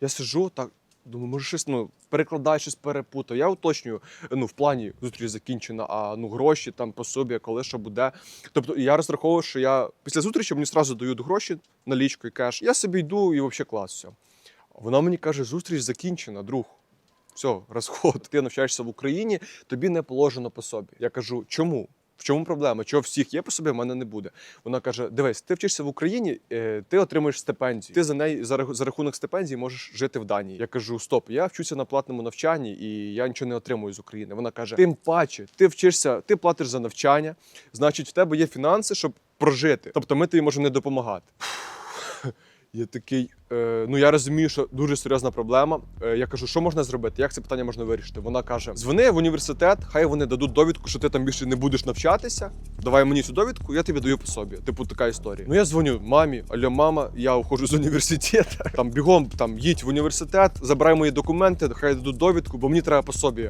Я сижу так. Думаю, може щось ну, перекладаю, щось перепутав. Я уточнюю, ну, в плані зустріч закінчена, а ну гроші там пособі, коли що буде. Тобто я розраховував, що я після зустрічі мені одразу дають гроші налічку і кеш. Я собі йду і взагалі клас все. Вона мені каже: зустріч закінчена, друг. Все, розход. Ти навчаєшся в Україні, тобі не положено по собі. Я кажу, чому? В чому проблема? Чого всіх є по собі, в мене не буде. Вона каже: Дивись, ти вчишся в Україні, е, ти отримуєш стипендію. Ти за неї за рахунок стипендії можеш жити в Данії. Я кажу: Стоп, я вчуся на платному навчанні і я нічого не отримую з України. Вона каже: Тим паче, ти вчишся, ти платиш за навчання, значить, в тебе є фінанси, щоб прожити. Тобто, ми тобі можемо не допомагати. Я такий, е, ну я розумію, що дуже серйозна проблема. Е, я кажу, що можна зробити? Як це питання можна вирішити? Вона каже: дзвони в університет, хай вони дадуть довідку, що ти там більше не будеш навчатися. Давай мені цю довідку, я тобі даю пособі. Типу, така історія. Ну я дзвоню мамі, алло, мама, я уходжу з університету. Там бігом там їдь в університет, забирай мої документи, хай дадуть довідку, бо мені треба пособі.